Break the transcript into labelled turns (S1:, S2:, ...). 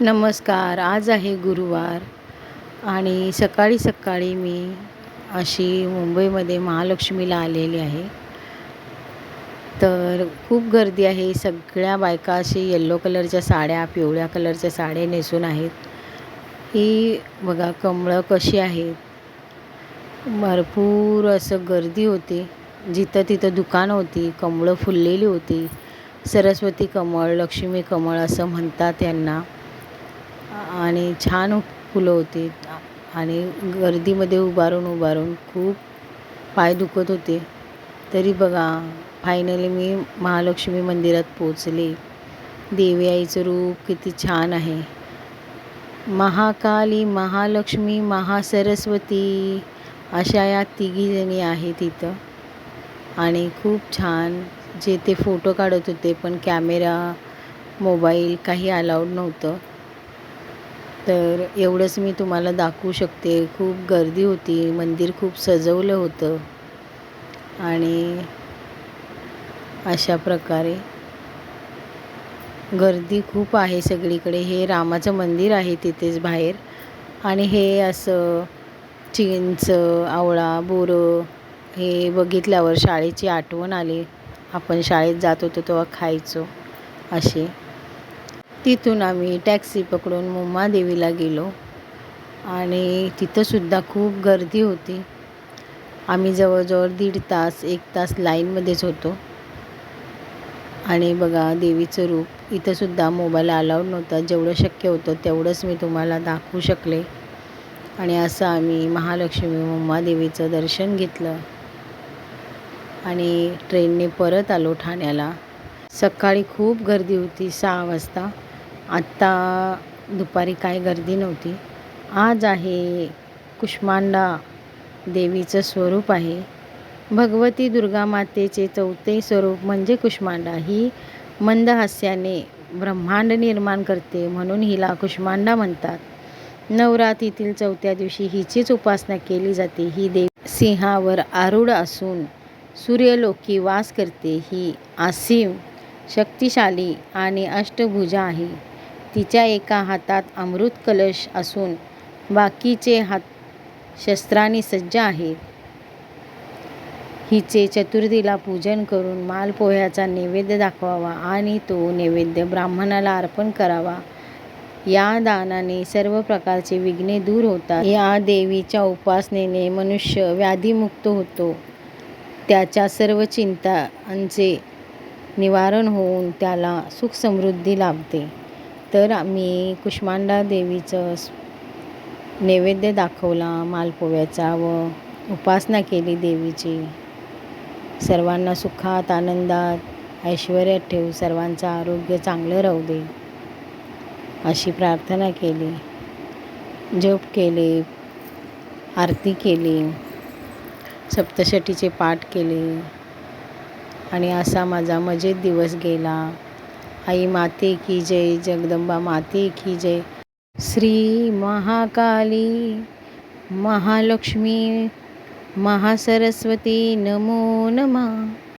S1: नमस्कार आज आहे गुरुवार आणि सकाळी सकाळी मी अशी मुंबईमध्ये महालक्ष्मीला आलेली आहे. तर खूप गर्दी आहे. सगळ्या बायका अशी येल्लो कलरच्या साड्या पिवळ्या कलरच्या साड्या नेसून आहेत. ही बघा कमळं कशी आहेत. भरपूर असं गर्दी होती. जिथं तिथं दुकानं होती कमळं फुललेली होती. सरस्वती कमळ लक्ष्मी कमळ असं म्हणतात यांना. आणि छान फुलं होती. आणि गर्दीमध्ये उभारून उभारून खूप पाय दुखत होते. तरी बघा फायनली मी महालक्ष्मी मंदिरात पोचले देवी आईचं रूप किती छान आहे. महाकाली महालक्ष्मी महासरस्वती अशा या तिघीजणी आहेत इथं. आणि खूप छान जे ते फोटो काढत होते पण कॅमेरा मोबाईल काही अलाउड नव्हतं. तर एवढंच मी तुम्हाला दाखवू शकते. खूप गर्दी होती. मंदिर खूप सजवलं होतं. आणि अशा प्रकारे गर्दी खूप आहे सगळीकडे. हे रामाचं मंदिर आहे तिथेच बाहेर. आणि हे असं चिंच आवळा बोरं हे बघितल्यावर शाळेची आठवण आली. आपण शाळेत जात होतो तेव्हा खायचो असे. तिथून आम्ही टॅक्सी पकडून मुंबादेवीला गेलो. आणि तिथंसुद्धा खूप गर्दी होती. आम्ही जवळजवळ दीड तास एक तास लाईनमध्येच होतो. आणि बघा देवीचं रूप. इथंसुद्धा मोबाईल अलाउड नव्हता. जेवढं शक्य होतं तेवढंच मी तुम्हाला दाखवू शकले. आणि असं आम्ही महालक्ष्मी मुंबादेवीचं दर्शन घेतलं. आणि ट्रेनने परत आलो ठाण्याला. सकाळी खूप गर्दी होती सहा वाजता. आत्ता दुपारी काय गर्दी नव्हती. आज आहे कुष्मांडा देवीचं स्वरूप आहे. भगवती दुर्गा मातेचे चौथे स्वरूप म्हणजे कुष्मांडा. ही मंदहास्याने ब्रह्मांड निर्माण करते म्हणून हिला कुष्मांडा म्हणतात. नवरात्रीतील चौथ्या दिवशी हिचीच उपासना केली जाते. ही देवी सिंहावर आरूढ असून सूर्यलोकी वास करते. ही आसीम शक्तिशाली आणि अष्टभुजा आहे. तिच्या एका हातात अमृत कलश असून बाकीचे हात शस्त्रांनी सज्ज आहेत हिचे चतुर्थीला पूजन करून मालपोह्याचा नैवेद्य दाखवावा आणि तो नैवेद्य ब्राह्मणाला अर्पण करावा. या दानाने सर्व प्रकारचे विघ्ने दूर होतात. या देवीच्या उपासनेने मनुष्य व्याधीमुक्त होतो. त्याच्या सर्व चिंतांचे निवारण होऊन त्याला सुखसमृद्धी लाभते. तर आम्ही कुष्मांडा देवीचं नैवेद्य दाखवला मालपोव्याचा व उपासना केली देवीची. सर्वांना सुखात आनंदात ऐश्वर्यात ठेवू सर्वांचं आरोग्य चांगलं राहू दे अशी प्रार्थना केली. जप केले आरती केली सप्तशतीचे पाठ केले आणि असा माझा मजेत दिवस गेला. आई माते की जय जगदंबा माते की जय। श्री महाकाली महालक्ष्मी महासरस्वती नमो नमः।